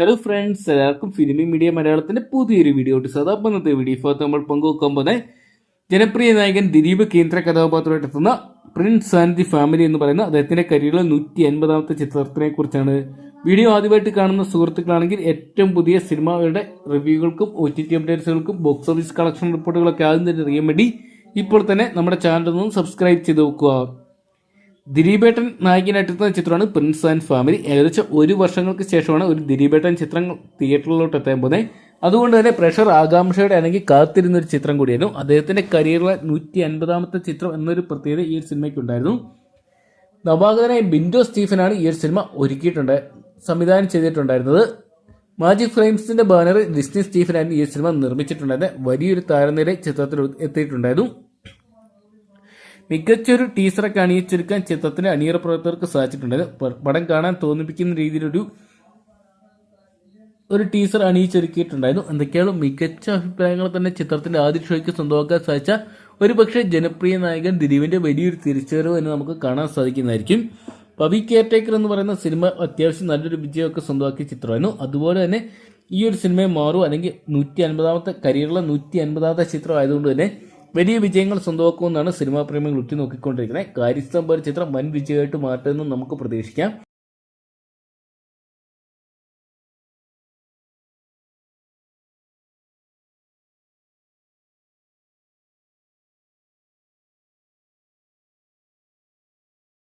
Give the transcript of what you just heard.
Hello friends എല്ലാവർക്കും filmi media മലയാളത്തിന്റെ പുതിയൊരു വീഡിയോ സ്വാഗതം അപ്പോൾ ഇന്നത്തെ വീഡിയോ ഇപ്പോൾ നമ്മൾ പങ്കുവെക്കാൻ പോകുന്നത് ജനപ്രിയ നായകൻ ദിലീപ് കേന്ദ്ര കഥാപാത്രമായിട്ട് എത്തുന്ന പ്രിൻസ് ആൻഡ് ദി ഫാമിലി എന്ന് പറയുന്ന അദ്ദേഹത്തിന്റെ കരിയറിലെ നൂറ്റി അൻപതാമത്തെ ചിത്രത്തിനെ കുറിച്ചാണ് വീഡിയോ ആദ്യമായിട്ട് കാണുന്ന സുഹൃത്തുക്കളാണെങ്കിൽ ഏറ്റവും പുതിയ സിനിമകളുടെ റിവ്യൂകൾക്കും ഒ ടി ടി അപ്ഡേറ്റ്സുകൾക്കും ബോക്സ് ഓഫീസ് കളക്ഷൻ റിപ്പോർട്ടുകളൊക്കെ ആദ്യം തന്നെ അറിയാൻ വേണ്ടി ഇപ്പോൾ തന്നെ നമ്മുടെ ചാനൽ ഒന്ന് സബ്സ്ക്രൈബ് ചെയ്ത് നോക്കുക ദിലീപേട്ടൻ നായകനായിട്ടെത്തുന്ന ചിത്രമാണ് പ്രിൻസ് ആൻഡ് ഫാമിലി. ഏകദേശം ഒരു വർഷങ്ങൾക്ക് ശേഷമാണ് ഒരു ദിലീപേട്ടൻ ചിത്രം തിയേറ്ററിലോട്ട് എത്താൻ പോകുന്നത്. അതുകൊണ്ട് തന്നെ പ്രഷർ ആകാംക്ഷയുടെ അല്ലെങ്കിൽ കാത്തിരുന്ന ഒരു ചിത്രം കൂടിയായിരുന്നു. അദ്ദേഹത്തിന്റെ കരിയറിലെ നൂറ്റി അൻപതാമത്തെ ചിത്രം എന്നൊരു പ്രത്യേകത ഈ ഒരു സിനിമയ്ക്ക് ഉണ്ടായിരുന്നു. നവാഗതനായ ബിൻഡോ സ്റ്റീഫനാണ് ഈ ഒരു സിനിമ ഒരുക്കിയിട്ടുണ്ട് സംവിധാനം ചെയ്തിട്ടുണ്ടായിരുന്നത്. മാജിക് ഫ്രെയിംസിന്റെ ബാനറിൽ ഡിസ്നി സ്റ്റീഫനായിരുന്നു ഈ സിനിമ നിർമ്മിച്ചിട്ടുണ്ടായിരുന്നത്. വലിയൊരു താരനിര ചിത്രത്തിൽ എത്തിയിട്ടുണ്ടായിരുന്നു. മികച്ചൊരു ടീസറൊക്കെ അണിയിച്ചൊരുക്കാൻ ചിത്രത്തിന് അണിയറ പ്രവർത്തകർക്ക് സാധിച്ചിട്ടുണ്ട്. പടം കാണാൻ തോന്നിപ്പിക്കുന്ന രീതിയിലൊരു ഒരു ടീസർ അണിയിച്ചൊരുക്കിയിട്ടുണ്ടായിരുന്നു. എന്തൊക്കെയാണ് മികച്ച അഭിപ്രായങ്ങൾ തന്നെ ചിത്രത്തിന്റെ ആദ്യ ഷോയ്ക്ക് സ്വന്തമാക്കാൻ സാധിച്ച ഒരു പക്ഷേ ജനപ്രിയ നായകൻ ദിലീപിന്റെ വലിയൊരു തിരിച്ചുവരവ് എന്ന് നമുക്ക് കാണാൻ സാധിക്കുന്നതായിരിക്കും. പവി കെയർടേക്കർ എന്ന് പറയുന്ന സിനിമ അത്യാവശ്യം നല്ലൊരു വിജയമൊക്കെ സ്വന്തമാക്കിയ ചിത്രമായിരുന്നു. അതുപോലെ തന്നെ ഈ ഒരു സിനിമയെ മാറും അല്ലെങ്കിൽ നൂറ്റി അൻപതാമത്തെ കരിയറിലെ നൂറ്റി അൻപതാമത്തെ ചിത്രം ആയതുകൊണ്ട് തന്നെ വലിയ വിജയങ്ങൾ സ്വന്തമാക്കുമെന്നാണ് സിനിമാ പ്രേമികൾ ഉറ്റുനോക്കിക്കൊണ്ടിരിക്കുന്നത്. കാര്യസ്ഥം പോലെ ചിത്രം വൻ വിജയമായിട്ട് മാറ്റുമെന്ന് നമുക്ക് പ്രതീക്ഷിക്കാം.